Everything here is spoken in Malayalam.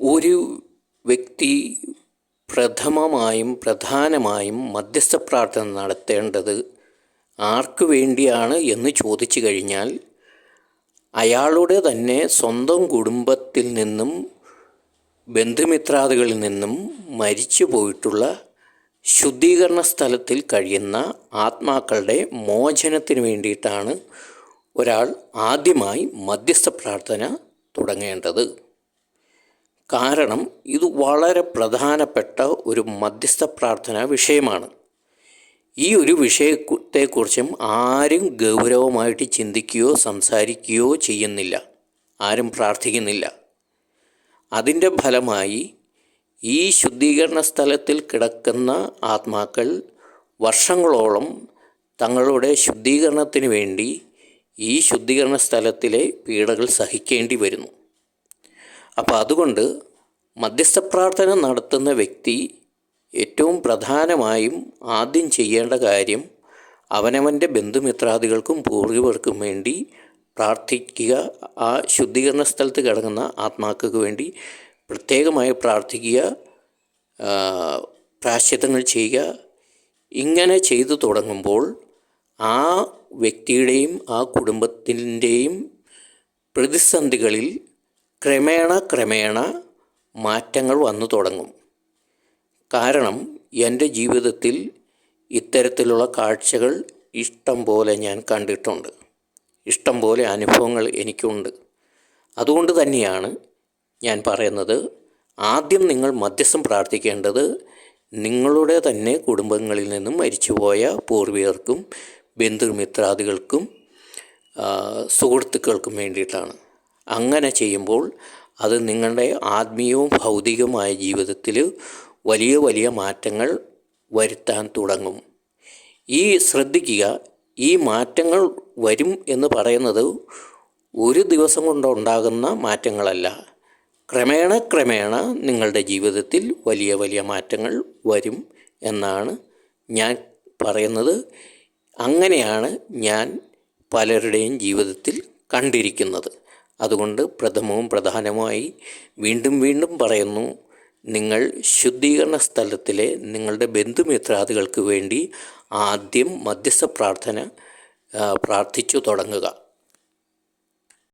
ഒരു വ്യക്തി പ്രഥമമായും പ്രധാനമായും മധ്യസ്ഥ പ്രാർത്ഥന നടത്തേണ്ടത് ആർക്ക് വേണ്ടിയാണ് എന്ന് ചോദിച്ചു കഴിഞ്ഞാൽ അയാളുടെ തന്നെ സ്വന്തം കുടുംബത്തിൽ നിന്നും ബന്ധുമിത്രാദികളിൽ നിന്നും മരിച്ചു പോയിട്ടുള്ള ശുദ്ധീകരണ സ്ഥലത്തിൽ കഴിയുന്ന ആത്മാക്കളുടെ മോചനത്തിന് വേണ്ടിയിട്ടാണ് ഒരാൾ ആദ്യമായി മധ്യസ്ഥ പ്രാർത്ഥന തുടങ്ങേണ്ടത്. കാരണം ഇത് വളരെ പ്രധാനപ്പെട്ട ഒരു മധ്യസ്ഥ പ്രാർത്ഥനാ വിഷയമാണ്. ഈ ഒരു വിഷയത്തെക്കുറിച്ചും ആരും ഗൗരവമായിട്ട് ചിന്തിക്കുകയോ സംസാരിക്കുകയോ ചെയ്യുന്നില്ല. ആരും പ്രാർത്ഥിക്കുന്നില്ല. അതിന്റെ ഫലമായി ഈ ശുദ്ധീകരണ സ്ഥലത്തിൽ കിടക്കുന്ന ആത്മാക്കൾ വർഷങ്ങളോളം തങ്ങളുടെ ശുദ്ധീകരണത്തിന് വേണ്ടി ഈ ശുദ്ധീകരണ സ്ഥലത്തിലെ പീഡകൾ സഹിക്കേണ്ടി വരുന്നു. അപ്പോൾ അതുകൊണ്ട് മധ്യസ്ഥ പ്രാർത്ഥന നടത്തുന്ന വ്യക്തി ഏറ്റവും പ്രധാനമായും ആദ്യം ചെയ്യേണ്ട കാര്യം അവനവന്റെ ബന്ധുമിത്രാദികൾക്കും പൂർവികർക്കും വേണ്ടി പ്രാർത്ഥിക്കുക ആ ശുദ്ധീകരണ സ്ഥലത്ത് കിടങ്ങുന്ന ആത്മാക്കൾക്ക് വേണ്ടി പ്രത്യേകമായി പ്രാർത്ഥിക്കുക പ്രാശ്ചിത്തങ്ങൾ ചെയ്യുക. ഇങ്ങനെ ചെയ്തു തുടങ്ങുമ്പോൾ ആ വ്യക്തിയുടെയും ആ കുടുംബത്തിന്റെയും പ്രതിസന്ധികളിൽ ക്രമേണ ക്രമേണ മാറ്റങ്ങൾ വന്നു തുടങ്ങും. കാരണം എന്റെ ജീവിതത്തിൽ ഇത്തരത്തിലുള്ള കാഴ്ചകൾ ഇഷ്ടം പോലെ ഞാൻ കണ്ടിട്ടുണ്ട്. ഇഷ്ടം പോലെ അനുഭവങ്ങൾ എനിക്കുണ്ട്. അതുകൊണ്ട് തന്നെയാണ് ഞാൻ പറയുന്നത് ആദ്യം നിങ്ങൾ മധ്യസ്ഥം പ്രാർത്ഥിക്കേണ്ടത് നിങ്ങളുടെ തന്നെ കുടുംബങ്ങളിൽ നിന്നും മരിച്ചുപോയ പൂർവികർക്കും ബന്ധുമിത്രാദികൾക്കും സുഹൃത്തുക്കൾക്കും വേണ്ടിയിട്ടാണ്. അങ്ങനെ ചെയ്യുമ്പോൾ അത് നിങ്ങളുടെ ആത്മീയവും ഭൗതികവുമായ ജീവിതത്തിൽ വലിയ വലിയ മാറ്റങ്ങൾ വരുത്താൻ തുടങ്ങും. ഈ ശ്രദ്ധിക്കുക ഈ മാറ്റങ്ങൾ വരും എന്ന് പറയുന്നത് ഒരു ദിവസം കൊണ്ടുണ്ടാകുന്ന മാറ്റങ്ങളല്ല. ക്രമേണ ക്രമേണ നിങ്ങളുടെ ജീവിതത്തിൽ വലിയ വലിയ മാറ്റങ്ങൾ വരും എന്നാണ് ഞാൻ പറയുന്നത്. അങ്ങനെയാണ് ഞാൻ പലരുടെയും ജീവിതത്തിൽ കണ്ടിരിക്കുന്നത്. അതുകൊണ്ട് പ്രഥമവും പ്രധാനമായി വീണ്ടും വീണ്ടും പറയുന്നു നിങ്ങൾ ശുദ്ധീകരണ സ്ഥലത്തിലെ നിങ്ങളുടെ ബന്ധുമിത്രാദികൾക്ക് വേണ്ടി ആദ്യം മധ്യസ്ഥ പ്രാർത്ഥന പ്രാർത്ഥിച്ചു തുടങ്ങുക.